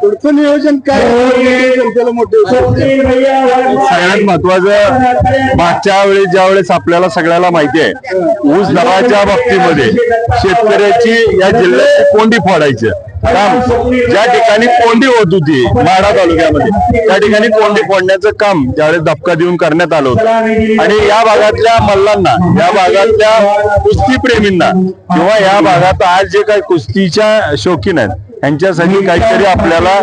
पुढचं नियोजन काय? मोठे सगळ्यात महत्वाचं मागच्या वेळेस ज्या वेळेस आपल्याला सगळ्याला माहिती आहे ऊस दराच्या बाबतीमध्ये शेतकऱ्याची या जिल्ह्यात कोंडी फोडायचं. काम ज्या ठिकाणी कोंडी होत होती माढा तालुक्यामध्ये त्या ठिकाणी कोंडी फोडण्याचं काम त्यावेळेस धपका देऊन करण्यात आलं होतं. आणि या भागातल्या मल्लांना या भागातल्या कुस्तीप्रेमींना किंवा या भागात आज जे काही कुस्तीच्या शौकीन आहेत यांच्यासाठी काहीतरी आपल्याला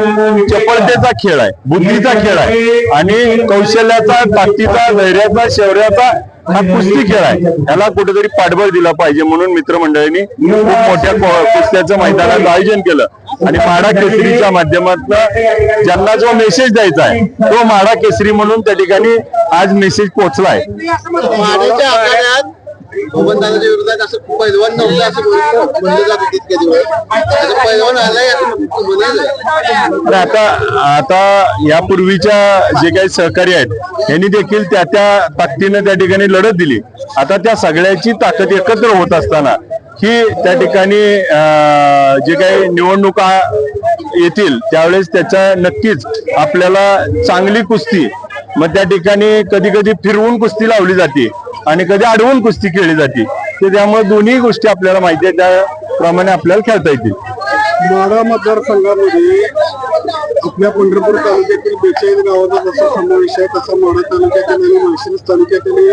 चपळतेचा खेळ आहे बुद्धीचा खेळ आहे. आणि कौशल्याचा ताकदीचा धैर्याचा शौर्याचा हा कुस्ती खेळ आहे. याला कुठेतरी पाठबळ दिला पाहिजे म्हणून मित्रमंडळींनी खूप मोठ्या कुस्त्याचं मैदानाचं आयोजन केलं. आणि माडा केसरीच्या माध्यमातून ज्यांना जो मेसेज द्यायचा आहे तो माडा केसरी म्हणून त्या ठिकाणी आज मेसेज पोहोचलाय. आहे आखाड्यात विरोधात असं पैलवान नव्हतं असं म्हणलं जातं तितके दिवस. असं पैलवान आलाय असं म्हणायचं आता आता यापूर्वीच्या जे काही सहकारी आहेत यांनी देखील त्या त्या ताकदीनं त्या ठिकाणी लढत दिली. आता त्या सगळ्याची ताकद एकत्र होत असताना ही त्या ठिकाणी जे काही निवडणुका येतील त्यावेळेस त्याचा नक्कीच आपल्याला चांगली कुस्ती मग त्या ठिकाणी कधी कधी फिरवून कुस्ती लावली जाते. आणि कधी अडवून कुस्ती खेळली जाते. तर त्यामुळे दोन्ही गोष्टी आपल्याला माहिती आहे त्याप्रमाणे आपल्याला खेळता येतील. माढा मतदारसंघामध्ये आपल्या पंढरपूर तालुक्यातील बेचाळीस गावाचा जसा समावेश आहे तसा माढा तालुक्यातील आणि माळशिरस तालुक्यातील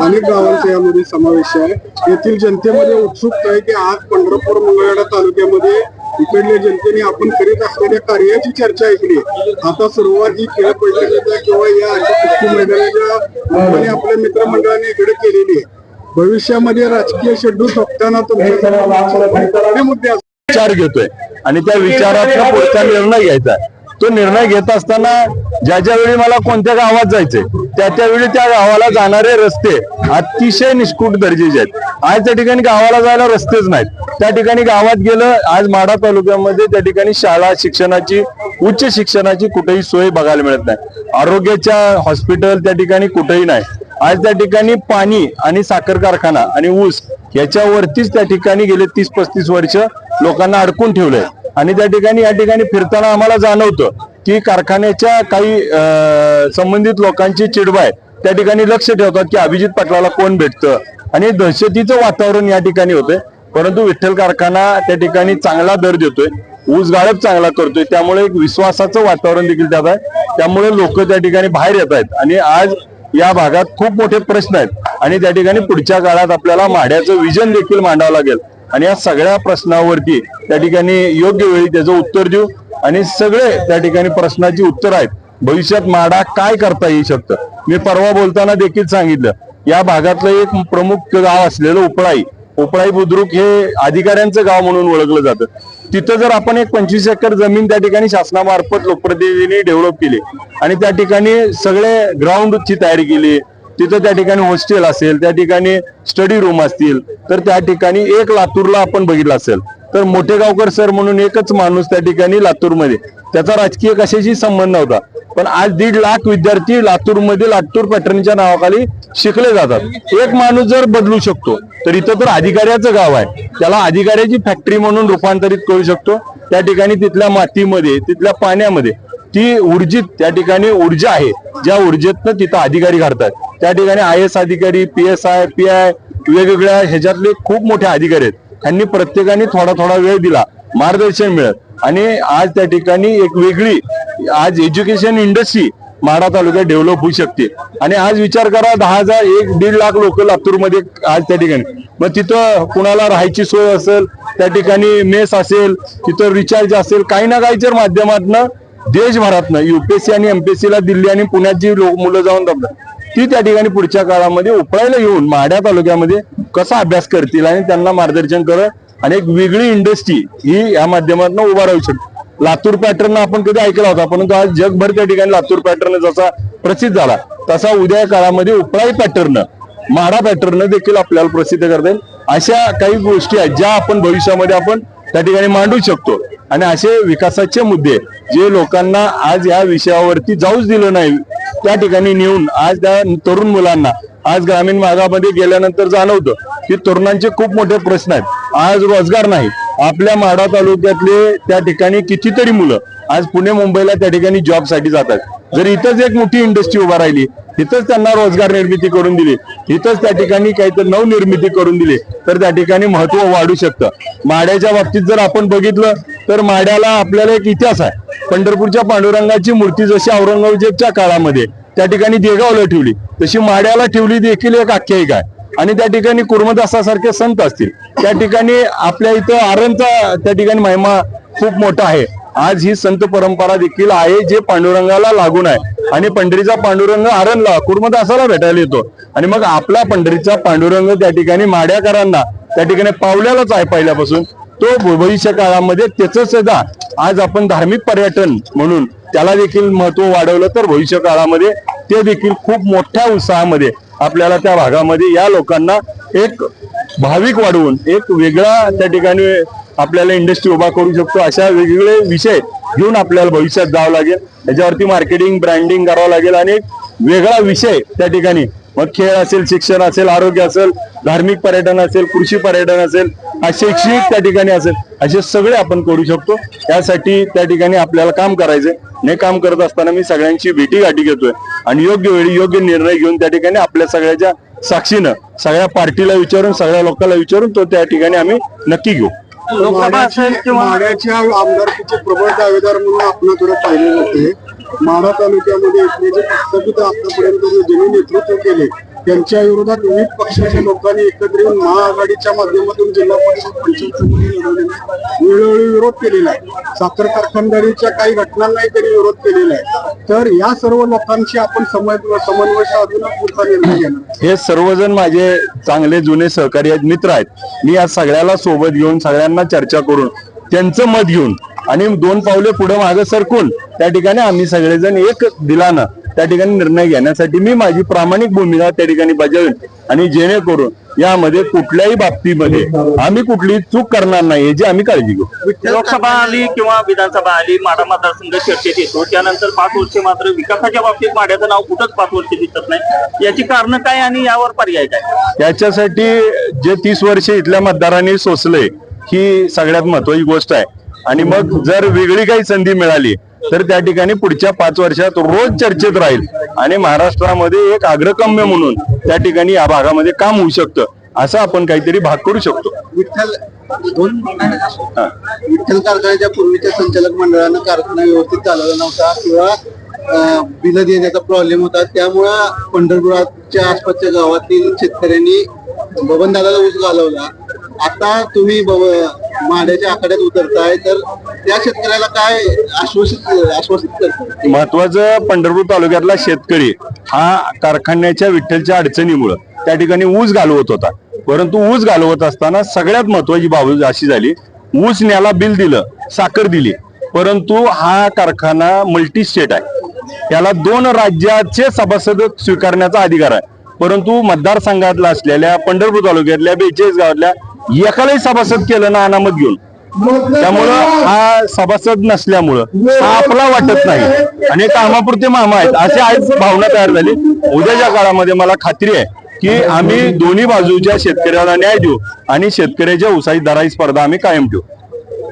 अनेक गावांचा यामध्ये समावेश आहे. येथील जनतेमध्ये उत्सुकता आहे की आज पंढरपूर मंगळवेढा तालुक्यामध्ये इकडल्या जनतेने आपण करीत असलेल्या कार्याची चर्चा ऐकली आता सुरुवात ही खेळ बैठकीच्या किंवा या अशा कुस्ती मैदानाच्या आपल्या मित्रमंडळाने इकडे केलेली आहे भविष्यामध्ये राजकीय शेड्यूल थोपताना तुमच्या मुद्दे. विचार घेतोय आणि त्या विचाराचा पुढचा निर्णय घ्यायचा आहे. तो निर्णय घेत असताना ज्या ज्या वेळी मला कोणत्या गावात जायचंय त्या त्यावेळी त्या गावाला जाणारे रस्ते अतिशय निष्कुट दर्जेचे आहेत. आज त्या ठिकाणी गावाला जायला रस्तेच नाहीत. त्या ठिकाणी गावात गेलं आज माढा तालुक्यामध्ये त्या ठिकाणी शाळा शिक्षणाची उच्च शिक्षणाची कुठेही सोय बघायला मिळत नाही. आरोग्याच्या हॉस्पिटल त्या ठिकाणी कुठेही नाही. आज त्या ठिकाणी पाणी आणि साखर कारखाना आणि ऊस याच्यावरतीच त्या ठिकाणी गेले तीस पस्तीस वर्ष लोकांना अडकून ठेवलंय. आणि त्या ठिकाणी या ठिकाणी फिरताना आम्हाला जाणवतं की कारखान्याच्या काही संबंधित लोकांची चिडवाय त्या ठिकाणी लक्ष ठेवतात की अभिजित पाटलाला कोण भेटतं? आणि दहशतीचं वातावरण या ठिकाणी होतंय. परंतु विठ्ठल कारखाना त्या ठिकाणी चांगला दर देतोय ऊस गाळप चांगला करतोय त्यामुळे एक विश्वासाचं वातावरण देखील त्यात आहे. त्यामुळे लोक त्या ठिकाणी बाहेर येत आहेत. आणि आज या भागात खूप मोठे प्रश्न आहेत. आणि त्या ठिकाणी पुढच्या काळात आपल्याला माढ्याचं विजन देखील मांडावं लागेल. आणि या सगळ्या प्रश्नावरती त्या ठिकाणी योग्य वेळी त्याचं उत्तर देऊ आणि सगळे त्या ठिकाणी प्रश्नाची उत्तर आहेत. भविष्यात माडा काय करता येऊ शकतं? मी परवा बोलताना देखील सांगितलं या भागातलं एक प्रमुख गाव असलेलं उपळाई उपळाई बुद्रुक हे अधिकाऱ्यांचं गाव म्हणून ओळखलं जातं. तिथं जर आपण एक पंचवीस एकर जमीन त्या ठिकाणी शासनामार्फत लोकप्रतिनिधींनी डेव्हलप केली आणि त्या ठिकाणी सगळे ग्राउंडची तयारी केली तिथं त्या ठिकाणी हॉस्टेल असेल त्या ठिकाणी स्टडी रूम असतील तर त्या ठिकाणी एक लातूरला आपण बघितलं असेल. तर मोठे गावकर सर म्हणून एकच माणूस त्या ठिकाणी लातूरमध्ये. त्याचा राजकीय कशाशी संबंध नव्हता. पण आज दीड लाख विद्यार्थी लातूरमध्ये लातूर पॅटर्नच्या नावाखाली शिकले जातात. एक माणूस जर बदलू शकतो तर इथं तर अधिकाऱ्याचं गाव आहे. त्याला अधिकाऱ्याची फॅक्टरी म्हणून रूपांतरित करू शकतो. त्या ठिकाणी तिथल्या मातीमध्ये तिथल्या पाण्यामध्ये ती ऊर्जित त्या ठिकाणी ऊर्जा आहे. ज्या ऊर्जेतनं तिथं अधिकारी घडतात त्या ठिकाणी आय एस अधिकारी P S I P I वेगवेगळ्या ह्याच्यातले खूप मोठे अधिकारी आहेत. त्यांनी प्रत्येकाने थोडा थोडा वेळ दिला मार्गदर्शन मिळत आणि आज त्या ठिकाणी एक वेगळी आज एज्युकेशन इंडस्ट्री माढा तालुक्यात डेव्हलप होऊ शकते. आणि आज विचार करा दहा हजार एक दीड लाख लोक लातूरमध्ये आज त्या ठिकाणी. मग तिथं कुणाला राहायची सोय असेल त्या ठिकाणी मेस असेल तिथं रिचार्ज असेल काही ना काहीच्या माध्यमातनं देशभरातनं युपीएससी आणि एमपीएससी ला दिल्ली आणि पुण्यात जी लोक मुलं जाऊन जमतात ती त्या ठिकाणी पुढच्या काळामध्ये उपळायला येऊन माढ्या तालुक्यामध्ये कसा अभ्यास करतील आणि त्यांना मार्गदर्शन करत आणि एक वेगळी इंडस्ट्री ही या माध्यमातून उभा राहू शकते. लातूर पॅटर्न आपण कधी ऐकला होता परंतु आज जगभर त्या ठिकाणी लातूर पॅटर्न जसा प्रसिद्ध झाला तसा उद्या काळामध्ये उपळाई पॅटर्न माडा पॅटर्न देखील आपल्याला प्रसिद्ध करता येईल. अशा काही गोष्टी आहेत ज्या आपण भविष्यामध्ये आपण त्या ठिकाणी मांडू शकतो. आणि असे विकासाचे मुद्दे जे लोकांना आज या विषयावरती जाऊच दिलं नाही त्या ठिकाणी नेऊन आज त्या तरुण मुलांना आज ग्रामीण भागामध्ये गेल्यानंतर जाणवतं की तरुणांचे खूप मोठे प्रश्न आहेत. आज रोजगार नाही. आपल्या माढा तालुक्यातले त्या ठिकाणी कितीतरी मुलं आज पुणे मुंबईला त्या ठिकाणी जॉबसाठी जातात. जर इथंच एक मोठी इंडस्ट्री उभा राहिली इथंच त्यांना रोजगार निर्मिती करून दिली इथंच त्या ठिकाणी काहीतरी नवनिर्मिती करून दिली तर त्या ठिकाणी महत्त्व वाढू शकतं. माड्याच्या बाबतीत जर आपण बघितलं तर माड्याला आपल्याला एक इतिहास आहे. पंढरपूरच्या पांडुरंगाची मूर्ती जशी औरंगजेबच्या काळामध्ये त्या ठिकाणी देगावला ठेवली तशी माड्याला ठेवली देखील एक आख्यायिका आहे. आणि त्या ठिकाणी कुर्मदासासारखे संत असतील. त्या ठिकाणी आपल्या इथं आरणचा त्या ठिकाणी महिमा खूप मोठा आहे. आज ही संत परंपरा देखील आहे जे पांडुरंगाला लागून आहे. आणि पंढरीचा पांडुरंग आरणला कुर्मदासाला भेटायला येतो. आणि मग आपला पंढरीचा पांडुरंग त्या ठिकाणी माड्याकरांना त्या ठिकाणी पावल्यालाच आहे पहिल्यापासून. तो भविष्य काळामध्ये त्याच सुद्धा आज आपण धार्मिक पर्यटन म्हणून त्याला देखील महत्त्व वाढवलं तर भविष्य काळामध्ये ते देखील खूप मोठ्या उत्साहामध्ये आपल्याला त्या भागामध्ये या लोकांना एक भाविक वाढवून एक वेगळा त्या ठिकाणी आपल्याला इंडस्ट्री उभा करू शकतो अशा वेगवेगळे विषय घेऊन आपल्याला भविष्यात जावं लागेल. त्याच्यावरती मार्केटिंग ब्रँडिंग करावं लागेल आणि एक वेगळा विषय त्या ठिकाणी. मग खेळ असेल शिक्षण असेल आरोग्य असेल धार्मिक पर्यटन असेल कृषी पर्यटन असेल अशैक्षिक शैक्षणिक त्या ठिकाणी असेल असे सगळे आपण करू शकतो. त्यासाठी त्या ठिकाणी आपल्याला काम करायचंय. हे काम करत असताना मी सगळ्यांची भेटी गाठी घेतोय. आणि योग्य वेळी योग्य निर्णय घेऊन त्या ठिकाणी आपल्या सगळ्याच्या साक्षीनं सगळ्या पार्टीला विचारून सगळ्या लोकांना विचारून तो त्या ठिकाणी आम्ही नक्की घेऊ. माड्याचे माड्याच्या आमदारकीचे प्रबळ दावेदार म्हणून आपण थोडं पाहिले जाते माढा तालुक्यामध्ये प्रस्थापित आतापर्यंत जे नेतृत्व केले त्यांच्या विरोधात विविध पक्षाच्या लोकांनी एकत्र येऊन महाआघाडीच्या माध्यमातून जिल्हा परिषद पंचायत वेळोवेळी विरोध केलेला आहे. साखर कारखानदारीच्या काही घटनांनाही त्यांनी विरोध केलेला आहे. तर या सर्व लोकांशी आपण समन्वय समन्वय साधून पुढचा निर्णय घेणार हे सर्वजण माझे चांगले जुने सहकारी आहेत मित्र आहेत. मी या सगळ्याला सोबत घेऊन सगळ्यांना चर्चा करून त्यांचं मत घेऊन आणि दोन पावले पुढे मागे सरकून त्या ठिकाणी आम्ही सगळेजण एक दिलानं त्या ठिकाणी निर्णय घेण्यासाठी मी माझी प्रामाणिक भूमिका त्या ठिकाणी बजावेन. आणि जेणेकरून यामध्ये कुठल्याही बाबतीमध्ये आम्ही कुठली चूक करणार नाही याची आम्ही काळजी घेऊ. लोकसभा आली किंवा विधानसभा आली माढा मतदारसंघ चर्चेत येतो. त्यानंतर पाच वर्ष मात्र विकासाच्या बाबतीत माढ्याचं नाव कुठंच पाच वर्ष दिसत नाही. याची कारण काय आणि यावर पर्याय काय? याच्यासाठी जे तीस वर्ष इथल्या मतदारांनी सोसले ही सगळ्यात महत्वाची गोष्ट आहे. आणि मग जर वेगळी काही संधी मिळाली तर त्या ठिकाणी पुढच्या पाच वर्षात रोज चर्चेत राहील. आणि महाराष्ट्रामध्ये एक अग्रगम्य म्हणून त्या ठिकाणी या भागामध्ये काम होऊ शकतं असं आपण काहीतरी भाग करू शकतो. विठ्ठल दोन हा. विठ्ठल कारखान्याच्या पूर्वीच्या संचालक मंडळानं कारखाना व्यवस्थित चालवला नव्हता किंवा बिल देण्याचा प्रॉब्लेम होता. त्यामुळं पंढरपुराच्या आसपासच्या गावातील शेतकऱ्यांनी बबनदादाला ऊस घालवला. आता तुम्ही माड्याच्या आखाड्यात उतरताय तर त्या शेतकऱ्याला काय आश्वासित आश्वासित महत्वाचं पंढरपूर तालुक्यातला शेतकरी हा कारखान्याच्या विठ्ठलच्या अडचणीमुळं त्या ठिकाणी ऊस घालवत होता. परंतु ऊस घालवत असताना सगळ्यात महत्वाची बाब अशी झाली ऊस न्याला बिल दिलं साखर दिली. परंतु हा कारखाना मल्टी स्टेट आहे. याला दोन राज्याचे सभासद स्वीकारण्याचा अधिकार आहे. परंतु मतदारसंघातला असलेल्या पंढरपूर तालुक्यातल्या बेचाळीस गावातल्या एकालाही सभासद केलं ना अनामत घेऊन. त्यामुळं हा सभासद नसल्यामुळं हा आपला वाटत नाही. आणि कामापुरते मामा आहेत. असे आज भावना तयार झाली. उद्याच्या काळामध्ये मला खात्री आहे की आम्ही दोन्ही बाजूच्या शेतकऱ्याला न्याय देऊ आणि शेतकऱ्याच्या उसाई दराई स्पर्धा आम्ही कायम ठेवू.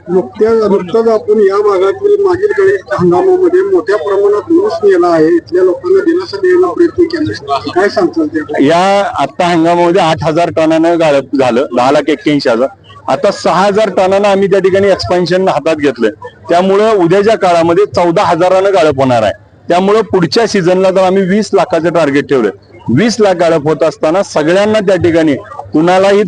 नुकत्या नुकतंच आपण या भागातील मागील गणेश हंगामामध्ये मोठ्या प्रमाणात ऊस नेला आहे. इथल्या लोकांना दिलासा द्यायला प्रयत्न केला काय सांगताल ते या आता हंगामामध्ये आठ हजार टनानं गाळप झालं. दहा लाख एक्क्याऐंशी हजार. आता सहा हजार टनानं आम्ही त्या ठिकाणी एक्सपान्शन हातात घेतलंय. त्यामुळं उद्याच्या काळामध्ये चौदा हजारानं गाळप होणार आहे. त्यामुळं पुढच्या सीझनला तर आम्ही वीस लाखाचं टार्गेट ठेवलंय. वीस लाख गाळप होत असताना सगळ्यांना त्या ठिकाणी कुणालाही